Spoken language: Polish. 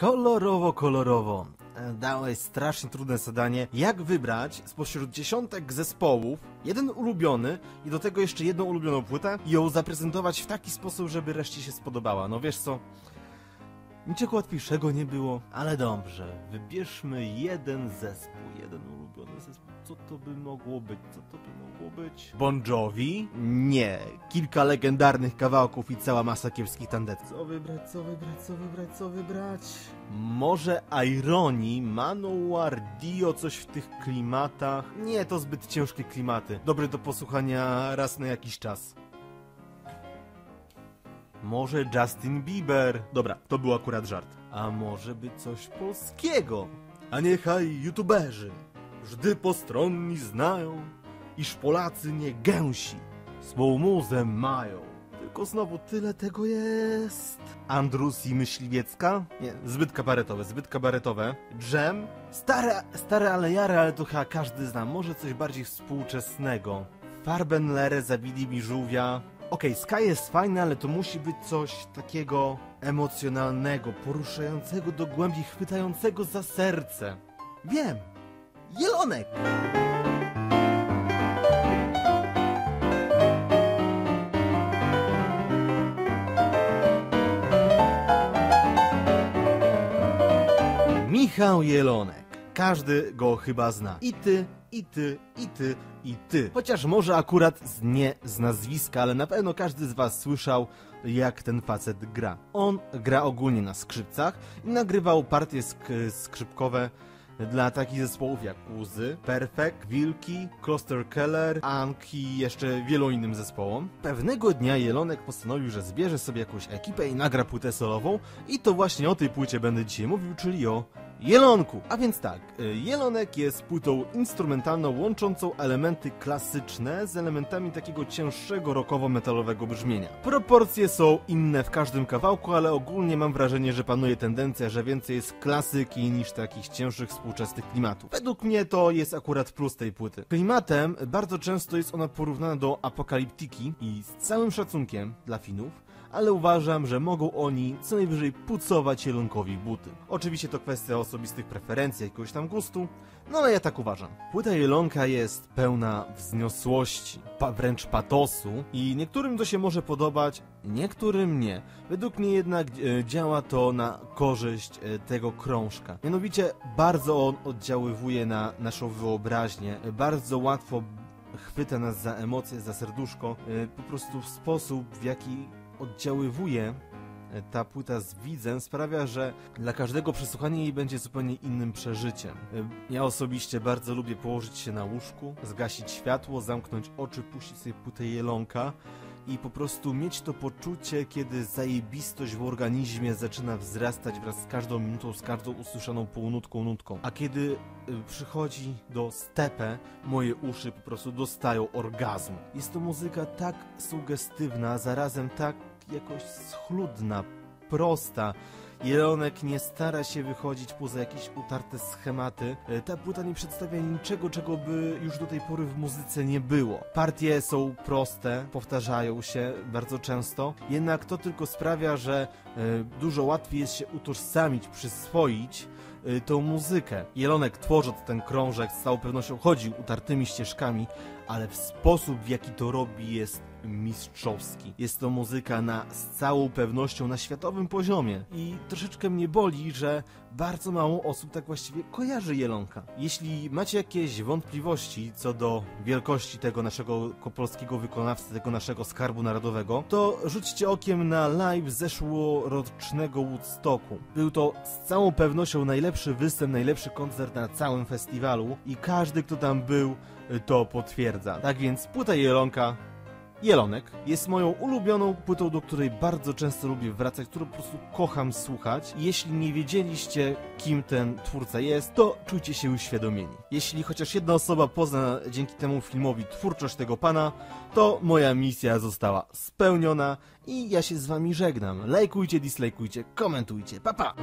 Kolorowo, kolorowo. E, Dałeś strasznie trudne zadanie, jak wybrać spośród dziesiątek zespołów jeden ulubiony i do tego jeszcze jedną ulubioną płytę i ją zaprezentować w taki sposób, żeby reszcie się spodobała. No wiesz co, niczego łatwiejszego nie było, ale dobrze, wybierzmy jeden zespół, jeden ulubiony zespół. Co to by mogło być? Co to by mogło być? Bon Jovi? Nie. Kilka legendarnych kawałków i cała masa kiepskich tandetów. Co wybrać, co wybrać, co wybrać, co wybrać? Może Ironi, Manowar, Dio, coś w tych klimatach? Nie, to zbyt ciężkie klimaty. Dobry do posłuchania raz na jakiś czas. Może Justin Bieber. Dobra, to był akurat żart. A może by coś polskiego? A niechaj youtuberzy, żdy postronni znają, iż Polacy nie gęsi, swą muzę mają. Tylko znowu tyle tego jest. Andrus i Myśliwiecka? Nie, zbyt kabaretowe, zbyt kabaretowe. Dżem? Stare, stare ale jare, ale to chyba każdy zna. Może coś bardziej współczesnego. Farbenlere zabili mi żółwia. Okej, Sky jest fajny, ale to musi być coś takiego emocjonalnego, poruszającego do głębi, chwytającego za serce. Wiem! Jelonek! Michał Jelonek. Każdy go chyba zna. I ty, i ty, i ty, i ty. Chociaż może akurat z, nie z nazwiska, ale na pewno każdy z was słyszał, jak ten facet gra. On gra ogólnie na skrzypcach i nagrywał partie sk- skrzypkowe dla takich zespołów jak Uzy, Perfect, Wilki, Kloster Keller, Anki i jeszcze wielu innym zespołom. Pewnego dnia Jelonek postanowił, że zbierze sobie jakąś ekipę i nagra płytę solową i to właśnie o tej płycie będę dzisiaj mówił, czyli o Jelonku. A więc tak, y, Jelonek jest płytą instrumentalną łączącą elementy klasyczne z elementami takiego cięższego rockowo-metalowego brzmienia. Proporcje są inne w każdym kawałku, ale ogólnie mam wrażenie, że panuje tendencja, że więcej jest klasyki niż takich cięższych współczesnych klimatów. Według mnie to jest akurat plus tej płyty. Klimatem bardzo często jest ona porównana do apokaliptyki i z całym szacunkiem dla Finów, ale uważam, że mogą oni co najwyżej pucować Jelonkowi buty. Oczywiście to kwestia osobistych preferencji, jakiegoś tam gustu, no ale ja tak uważam. Płyta Jelonka jest pełna wzniosłości, pa wręcz patosu i niektórym to się może podobać, niektórym nie. Według mnie jednak e, działa to na korzyść e, tego krążka. Mianowicie bardzo on oddziaływuje na naszą wyobraźnię, e, bardzo łatwo chwyta nas za emocje, za serduszko, e, po prostu w sposób, w jaki oddziaływuje e, ta płyta z widzem sprawia, że dla każdego przesłuchanie jej będzie zupełnie innym przeżyciem. E, Ja osobiście bardzo lubię położyć się na łóżku, zgasić światło, zamknąć oczy, puścić sobie płytę jelonka i po prostu mieć to poczucie, kiedy zajebistość w organizmie zaczyna wzrastać wraz z każdą minutą, z każdą usłyszaną półnutką, nutką. A kiedy y, przychodzi do stepę, moje uszy po prostu dostają orgazmu. Jest to muzyka tak sugestywna, zarazem tak jakoś schludna, prosta. Jelonek nie stara się wychodzić poza jakieś utarte schematy. E, Ta płyta nie przedstawia niczego, czego by już do tej pory w muzyce nie było. Partie są proste, powtarzają się bardzo często, jednak to tylko sprawia, że e, dużo łatwiej jest się utożsamić, przyswoić e, tą muzykę. Jelonek tworząc ten krążek z całą pewnością chodził utartymi ścieżkami, ale w sposób w jaki to robi jest mistrzowski. Jest to muzyka na z całą pewnością na światowym poziomie i troszeczkę mnie boli, że bardzo mało osób tak właściwie kojarzy Jelonka. Jeśli macie jakieś wątpliwości co do wielkości tego naszego polskiego wykonawcy, tego naszego skarbu narodowego, to rzućcie okiem na live zeszłorocznego Woodstocku. Był to z całą pewnością najlepszy występ, najlepszy koncert na całym festiwalu i każdy, kto tam był, to potwierdza. Tak więc płyta Jelonka Jelonek jest moją ulubioną płytą, do której bardzo często lubię wracać, którą po prostu kocham słuchać. Jeśli nie wiedzieliście, kim ten twórca jest, to czujcie się uświadomieni. Jeśli chociaż jedna osoba pozna dzięki temu filmowi twórczość tego pana, to moja misja została spełniona i ja się z wami żegnam. Lajkujcie, dislajkujcie, komentujcie. Pa pa!